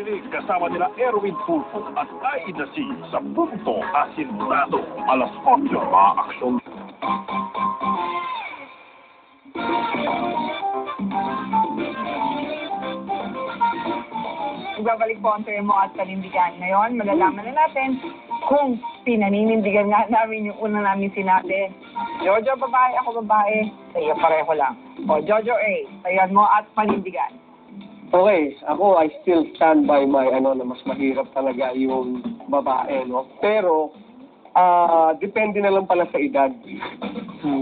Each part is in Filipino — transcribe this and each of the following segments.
Maririnig kasama nila Erwin Fulfo at Aida C. sa Punto Asintado. Alas 8, maaksyon Ibabalik po ang termo at panindigan. Ngayon, malalaman na natin kung pinaninindigan nga namin yung una namin sinabi. Jojo, babae, ako babae. Sa'yo, pareho lang. O, Jojo A, sayan mo at panindigan. Okay, ako I still stand by my ano na mas mahirap talaga yung babae, no? Pero ah depende na lang pala sa edad.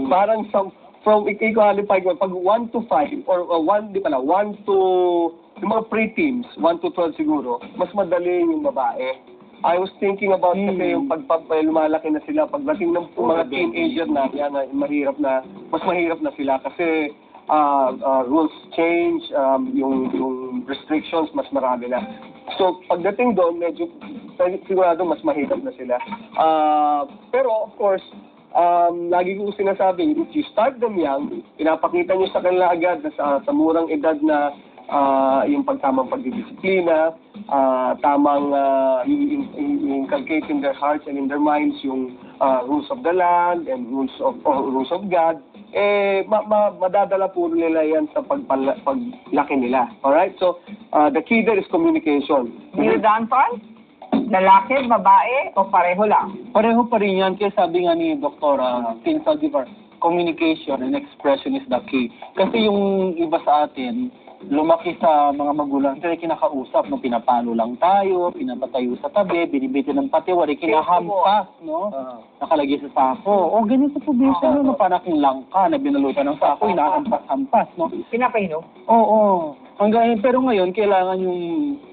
Parang sa from i-qualify ko pag 1 to 5 or 1 di pala 1 to yung mga pre-teens, 1 to 12 siguro, mas madali yung babae. I was thinking about kasi yung pag, pag eh, lumalaki na sila, pagdating ng mga teenager na, yan, na, mahirap na, mas mahirap na sila kasi uh, uh, rules change, um, yung, yung restrictions, mas marami na. So, pagdating doon, medyo sigurado mas mahirap na sila. Uh, pero, of course, um, lagi ko sinasabi, if you start them young, pinapakita nyo sa kanila agad na sa, sa murang edad na ah, yung pagtamang pagdidisiplina, ah, tamang uh, inculcate in their hearts and in their minds yung ah, rules of the land and rules of or rules of God, eh ma, ma, madadala po nila yan sa pagpala, paglaki nila. Alright? So, ah, the key there is communication. Neil Danton? Lalaki, babae, o pareho lang? Pareho pa rin yan, kaya sabi nga ni Dr. Tin Saldivar, communication and expression is the key. Kasi yung iba sa atin, lumaki sa mga magulang, hindi kinakausap, no, pinapalo lang tayo, pinapatayo sa tabi, binibiti ng patiwari, kinahampas, no? Nakalagay sa sako. O, ganyan sa probinsya, no, no, parang aking langka na binalutan ng sako, inahampas-hampas, no? Pinapainom? Oo. Hanggang, pero ngayon, kailangan yung,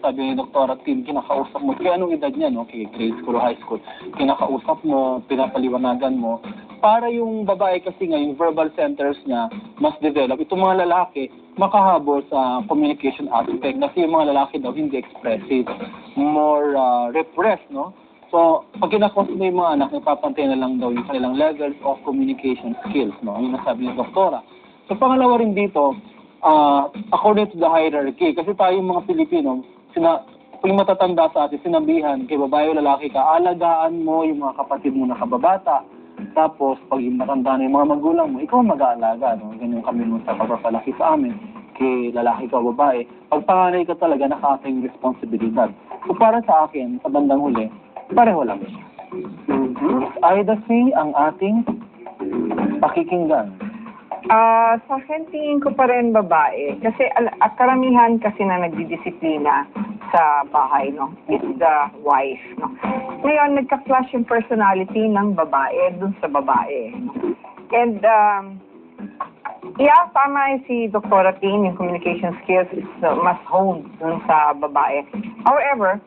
sabi ni Dr. Tim, kinakausap mo, kaya anong edad niya, no? Kay grade school high school, kinakausap mo, pinapaliwanagan mo, para yung babae kasi ngayon, verbal centers niya, mas develop. Itong mga lalaki, makahabol sa communication aspect, kasi yung mga lalaki daw, hindi expressive, more uh, repressed, no? So, pag kinakos mo yung mga anak, napapantay na lang daw yung kanilang levels of communication skills, no? Yung nasabi ni Doktora. So, pangalawa rin dito, uh, according to the hierarchy, kasi tayo mga Pilipino, sina, yung matatanda sa atin, sinabihan, kay babae o lalaki ka, alagaan mo yung mga kapatid mo na kababata. Tapos, pag yung matanda na yung mga magulang mo, ikaw mag-aalaga. No? Ganyan kami mo sa pagpapalaki sa amin. Kay lalaki ka o babae. Pag panganay ka talaga, nakaka yung responsibilidad. So, para sa akin, sa bandang huli, pareho lang. Mhm. Ida C, ang ating pakikinggan. Ah, sa akin tingin ko pa rin babae. Kasi al- at karamihan kasi na nagdidisiplina sa bahay, no? Is the wife, no? Ngayon, nagka-clash yung personality ng babae dun sa babae. And, um, yeah, tama yung si Dr. Tin, yung communication skills is uh, mas honed dun sa babae. However,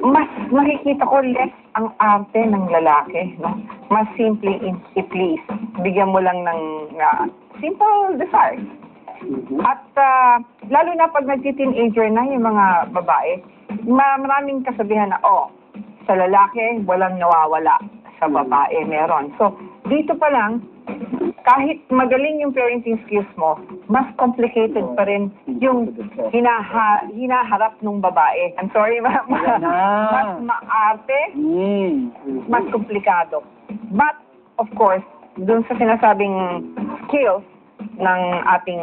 mas nakikita ko less ang arte ng lalaki, no? Mas simple in i-please. Bigyan mo lang ng uh, simple desires. At ah, lalo na pag nagti-teenager na yung mga babae, ma- maraming kasabihan na, oh, sa lalaki, walang nawawala. Sa babae, meron. So, dito pa lang, kahit magaling yung parenting skills mo, mas complicated pa rin yung hinaha, hinaharap ng babae. I'm sorry, ma, ma, mas maarte, mas komplikado. But, of course, dun sa sinasabing skills ng ating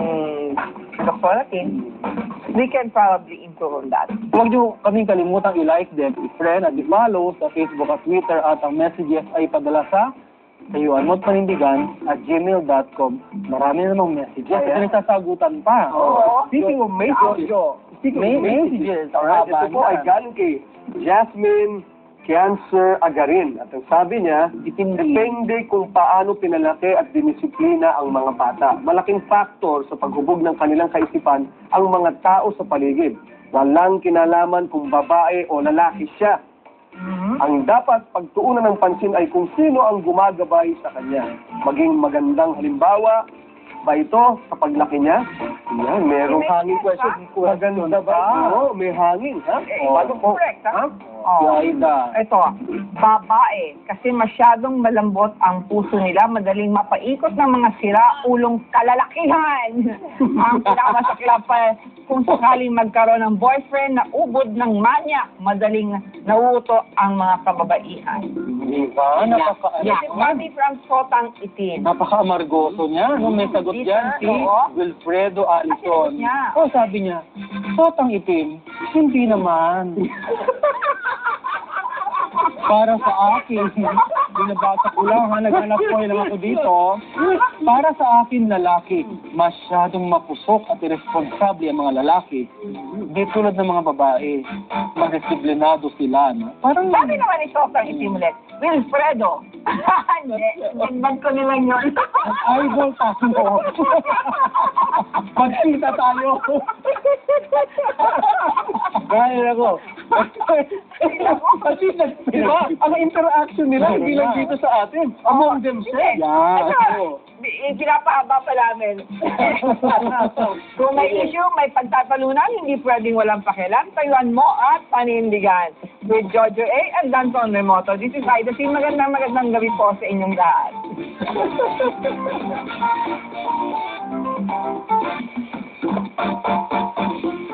doktoratin, we can probably improve on that. Huwag niyo kaming kalimutang i-like din, i-friend at i-follow sa Facebook at Twitter at ang messages ay padala sa mo at panindigan at gmail.com. Marami namang messages. Kasi nagsasagutan pa. Oo. Speaking of messages, speaking of messages, alright, ito po ay galing kay Jasmine Cancer Agarin. At ang sabi niya, depende kung paano pinalaki at dinisiplina ang mga bata. Malaking faktor sa paghubog ng kanilang kaisipan ang mga tao sa paligid. Walang kinalaman kung babae o lalaki siya. Ang dapat pagtuunan ng pansin ay kung sino ang gumagabay sa kanya. Maging magandang halimbawa, ba ito sa paglaki niya? Yan, merong hangin question. ha? Maganda ba? Oo, may hangin, ha? Eh, Oo. bago correct, ha? Oh. Aida. Ito, babae. Kasi masyadong malambot ang puso nila, madaling mapaikot ng mga sira, ulong kalalakihan. ang pinakamasaklap pa, kung sakaling magkaroon ng boyfriend na ubod ng manya, madaling nauuto ang mga kababaihan. Di ba? Napaka, is Bobby from Sotang Itin. napaka-amargoso niya. No? May sagot Peter, dyan si oo. Wilfredo Alison. Niya? Oh, sabi niya, sotang itim, hindi naman. Para sa akin, binabasa ko lang ha, naghanap ko lang ako dito. Para sa akin, lalaki, masyadong mapusok at irresponsable ang mga lalaki. Di tulad ng mga babae, madisiplinado sila. No? Parang, Sabi naman ni Sotang Itim ulit, Wilfredo. Hindi, nagdag ko nilang yun. idol tayo. Magkita tayo. Ay, ako. Kasi, di ba, ang interaction nila, hindi lang dito sa atin. Among themselves. Ito, Yeah. eh, pinapahaba pa namin. Kung may issue, may pagtatalunan, hindi pwedeng walang pakialam. Tayuan mo at panindigan. With Jojo A and Danton Remoto. This is Ida C. Magandang magandang gabi po sa inyong lahat.